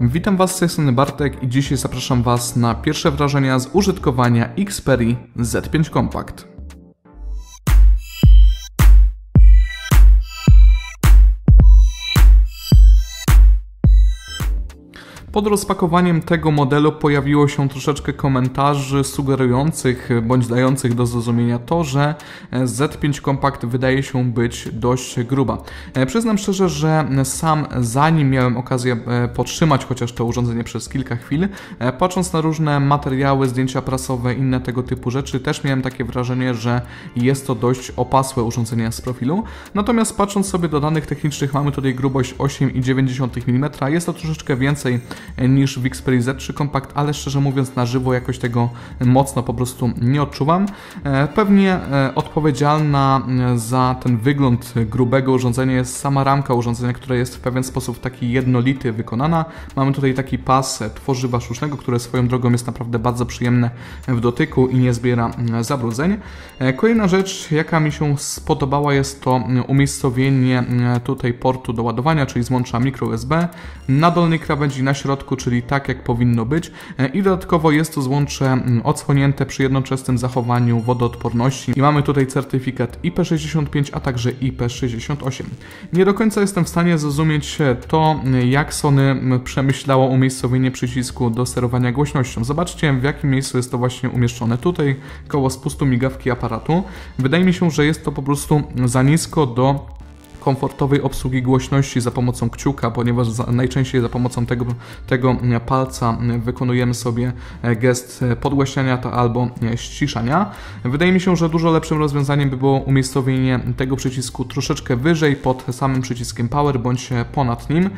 Witam Was z tej strony Bartek i dzisiaj zapraszam Was na pierwsze wrażenia z użytkowania Xperia Z5 Compact. Pod rozpakowaniem tego modelu pojawiło się troszeczkę komentarzy sugerujących bądź dających do zrozumienia to, że Z5 Compact wydaje się być dość gruba. E, przyznam szczerze, że sam zanim miałem okazję e, podtrzymać chociaż to urządzenie przez kilka chwil, e, patrząc na różne materiały, zdjęcia prasowe, inne tego typu rzeczy, też miałem takie wrażenie, że jest to dość opasłe urządzenie z profilu. Natomiast patrząc sobie do danych technicznych, mamy tutaj grubość 8,9 mm, jest to troszeczkę więcej niż w Xperia Z3 Compact, ale szczerze mówiąc na żywo jakoś tego mocno po prostu nie odczuwam. E, pewnie e, odpowiedzialna e, za ten wygląd grubego urządzenia jest sama ramka urządzenia, która jest w pewien sposób taki jednolity wykonana. Mamy tutaj taki pas tworzywa sztucznego, które swoją drogą jest naprawdę bardzo przyjemne w dotyku i nie zbiera zabrudzeń. Kolejna rzecz, jaka mi się spodobała jest to umiejscowienie tutaj portu do ładowania, czyli złącza micro USB na dolnej krawędzi, na środku środku, czyli tak jak powinno być e, i dodatkowo jest to złącze mm, odsłonięte przy jednoczesnym zachowaniu wodoodporności i mamy tutaj certyfikat IP65, a także IP68. Nie do końca jestem w stanie zrozumieć e, to, e, jak Sony przemyślało umiejscowienie przycisku do sterowania głośnością. Zobaczcie w jakim miejscu jest to właśnie umieszczone. Tutaj koło spustu migawki aparatu. Wydaje mi się, że jest to po prostu za nisko do komfortowej obsługi głośności za pomocą kciuka, ponieważ za, najczęściej za pomocą tego, tego palca wykonujemy sobie gest podgłaśniania albo ściszania. Wydaje mi się, że dużo lepszym rozwiązaniem by było umiejscowienie tego przycisku troszeczkę wyżej pod samym przyciskiem Power bądź ponad nim,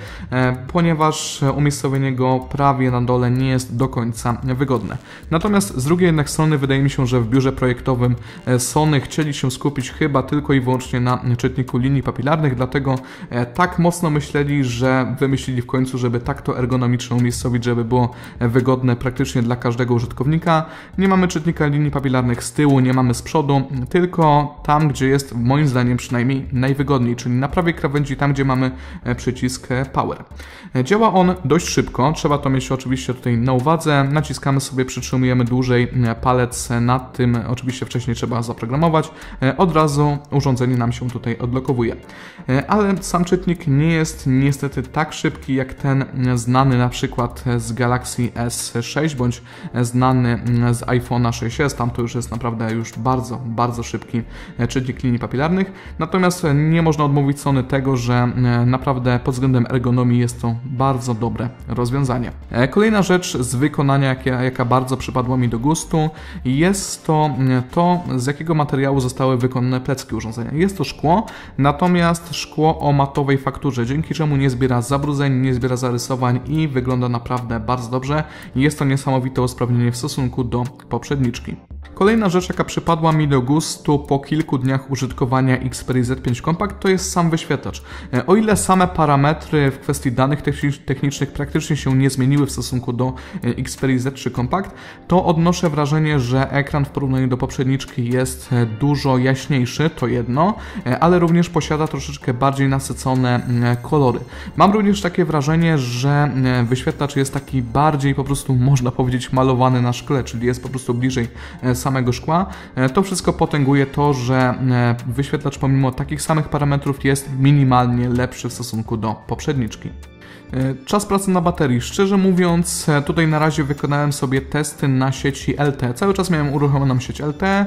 ponieważ umiejscowienie go prawie na dole nie jest do końca wygodne. Natomiast z drugiej jednak strony wydaje mi się, że w biurze projektowym Sony chcieli się skupić chyba tylko i wyłącznie na czytniku linii papilarnych, dlatego e, tak mocno myśleli, że wymyślili w końcu, żeby tak to ergonomicznie umiejscowić, żeby było wygodne praktycznie dla każdego użytkownika. Nie mamy czytnika linii papilarnych z tyłu, nie mamy z przodu, tylko tam, gdzie jest moim zdaniem przynajmniej najwygodniej, czyli na prawej krawędzi, tam gdzie mamy e, przycisk e, Power. Działa on dość szybko, trzeba to mieć oczywiście tutaj na uwadze. Naciskamy sobie, przytrzymujemy dłużej palec nad tym, oczywiście wcześniej trzeba zaprogramować. Od razu urządzenie nam się tutaj odblokowuje. E, ale sam czytnik nie jest niestety tak szybki jak ten znany na przykład z Galaxy S6 bądź znany z iPhone'a 6s. Tam to już jest naprawdę już bardzo, bardzo szybki e, czytnik linii papilarnych. Natomiast nie można odmówić Sony tego, że e, naprawdę pod względem ergonomii jest to bardzo dobre rozwiązanie. Kolejna rzecz z wykonania, jaka, jaka bardzo przypadła mi do gustu, jest to to, z jakiego materiału zostały wykonane plecki urządzenia. Jest to szkło, natomiast szkło o matowej fakturze, dzięki czemu nie zbiera zabrudzeń, nie zbiera zarysowań i wygląda naprawdę bardzo dobrze. Jest to niesamowite usprawnienie w stosunku do poprzedniczki. Kolejna rzecz, jaka przypadła mi do gustu po kilku dniach użytkowania Xperia Z5 Compact, to jest sam wyświetlacz. E, o ile same parametry w kwestii danych technicznych praktycznie się nie zmieniły w stosunku do e, Xperia Z3 Compact, to odnoszę wrażenie, że ekran w porównaniu do poprzedniczki jest e, dużo jaśniejszy, to jedno, ale również posiada troszeczkę bardziej nasycone kolory. Mam również takie wrażenie, że wyświetlacz jest taki bardziej po prostu, można powiedzieć, malowany na szkle, czyli jest po prostu bliżej samego szkła. E, to wszystko potęguje to, że e, wyświetlacz pomimo takich samych parametrów jest minimalnie lepszy w stosunku do poprzedniczki. E, czas pracy na baterii. Szczerze mówiąc, e, tutaj na razie wykonałem sobie testy na sieci LT. Cały czas miałem uruchomioną sieć LT e,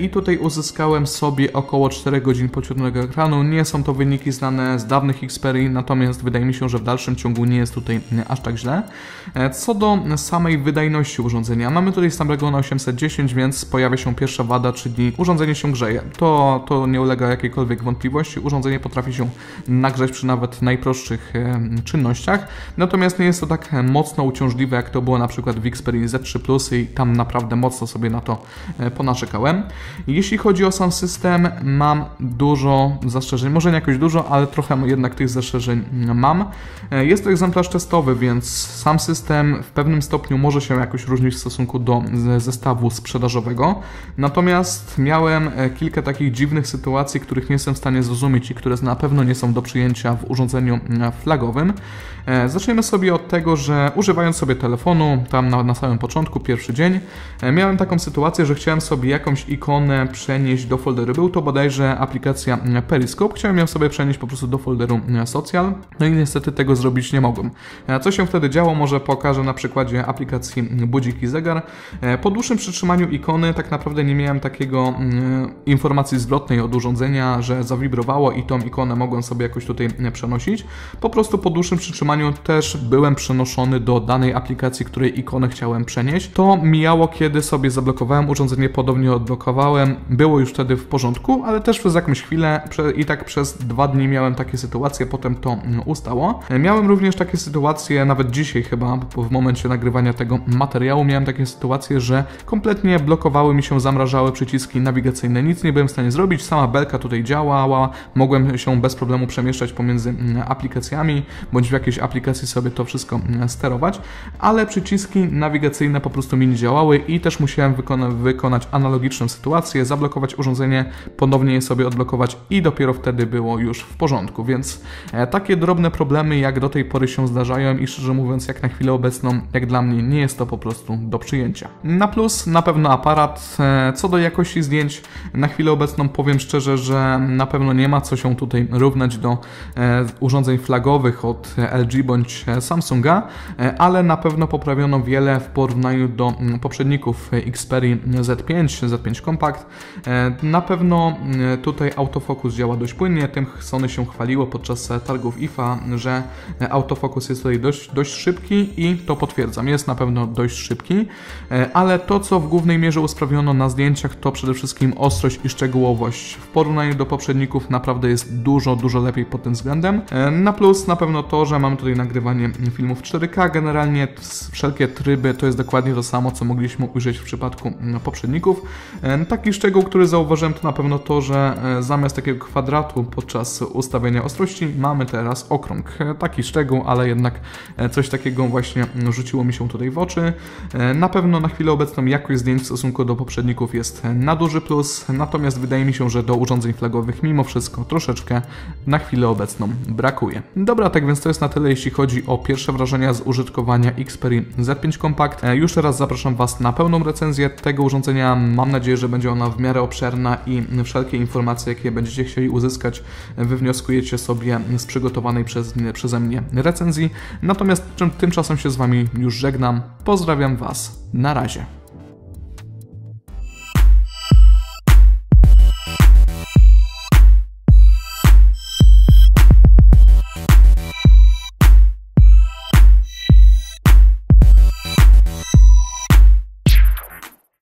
i tutaj uzyskałem sobie około 4 godzin poświetlonego ekranu. Nie są to wyniki znane z dawnych Xperii, natomiast wydaje mi się, że w dalszym ciągu nie jest tutaj aż tak źle. Co do samej wydajności urządzenia, mamy tutaj Snapdragon 810, więc pojawia się pierwsza wada, czyli urządzenie się grzeje. To, to nie ulega jakiejkolwiek wątpliwości. Urządzenie potrafi się nagrzeć przy nawet najprostszych czynnościach natomiast nie jest to tak mocno uciążliwe, jak to było na przykład w Xperia Z3 Plus i tam naprawdę mocno sobie na to e, ponaczekałem. Jeśli chodzi o sam system, mam dużo zastrzeżeń, może nie jakoś dużo, ale trochę jednak tych zastrzeżeń mam. E, jest to egzemplarz testowy, więc sam system w pewnym stopniu może się jakoś różnić w stosunku do zestawu sprzedażowego, natomiast miałem e, kilka takich dziwnych sytuacji, których nie jestem w stanie zrozumieć i które na pewno nie są do przyjęcia w urządzeniu flagowym. E, Zaczniemy sobie od tego, że używając sobie telefonu, tam na, na samym początku, pierwszy dzień, e, miałem taką sytuację, że chciałem sobie jakąś ikonę przenieść do folderu. Był to bodajże aplikacja mm, Periscope. Chciałem ją sobie przenieść po prostu do folderu social, no i niestety tego zrobić nie mogłem. E, Co się wtedy działo, może pokażę na przykładzie aplikacji Budzik i Zegar. E, Po dłuższym przytrzymaniu ikony tak naprawdę nie miałem takiego mm, informacji zwrotnej od urządzenia, że zawibrowało i tą ikonę mogłem sobie jakoś tutaj przenosić. Po prostu po dłuższym przytrzymaniu też byłem przenoszony do danej aplikacji, której ikonę chciałem przenieść. To mijało, kiedy sobie zablokowałem urządzenie, podobnie odblokowałem. Było już wtedy w porządku, ale też przez jakąś chwilę i tak przez dwa dni miałem takie sytuacje, potem to mm, ustało. Miałem również takie sytuacje, nawet dzisiaj chyba, w momencie nagrywania tego materiału miałem takie sytuacje, że kompletnie blokowały mi się, zamrażały przyciski nawigacyjne. Nic nie byłem w stanie zrobić, sama belka tutaj działała, mogłem się bez problemu przemieszczać pomiędzy mm, aplikacjami, bądź w jakiejś aplikacji sobie to wszystko mm, sterować, ale przyciski nawigacyjne po prostu mi nie działały i też musiałem wykona- wykonać analogiczną sytuację, zablokować urządzenie, ponownie je sobie odblokować i dopiero wtedy było już w porządku, więc e, takie drobne problemy jak do tej pory się zdarzają i szczerze mówiąc jak na chwilę obecną, jak dla mnie nie jest to po prostu do przyjęcia. Na plus na pewno aparat, e, co do jakości zdjęć na chwilę obecną powiem szczerze, że na pewno nie ma co się tutaj równać do e, urządzeń flagowych od LG bądź e, Samsunga, e, ale na pewno poprawiono wiele w porównaniu do mm, poprzedników Xperia Z5, Z5 Compact. E, Na pewno tutaj autofokus działa dość płynnie, tym Sony się chwaliło podczas targów IFA, że autofokus jest tutaj dość, dość szybki i to potwierdzam, jest na pewno dość szybki, ale to co w głównej mierze usprawiono na zdjęciach to przede wszystkim ostrość i szczegółowość. W porównaniu do poprzedników naprawdę jest dużo, dużo lepiej pod tym względem. Na plus na pewno to, że mamy tutaj nagrywanie filmów 4K, generalnie wszelkie tryby to jest dokładnie to samo, co mogliśmy ujrzeć w przypadku mm, poprzedników. E, Taki szczegół, który zauważyłem, to na pewno to, że e, zamiast takiego kwadratu podczas ustawienia ostrości mamy teraz okrąg. E, Taki szczegół, ale jednak coś takiego właśnie mm, rzuciło mi się tutaj w oczy. Na pewno na chwilę obecną jakość zdjęć w stosunku do poprzedników jest na duży plus, natomiast wydaje mi się, że do urządzeń flagowych mimo wszystko troszeczkę na chwilę obecną brakuje. Dobra, tak więc to jest na tyle, jeśli chodzi o pierwsze wrażenia z użytkowania Xperia Z5 Compact. E, Już teraz zapraszam Was na pełną recenzję tego urządzenia. Mam nadzieję, że będzie ona w miarę obszerna i wszelkie informacje, jakie będziecie chcieli uzyskać, wywnioskujecie sobie z przygotowanej przez, przeze mnie recenzji. Natomiast tymczasem się z Wami już żegnam. Pozdrawiam Was. Na razie.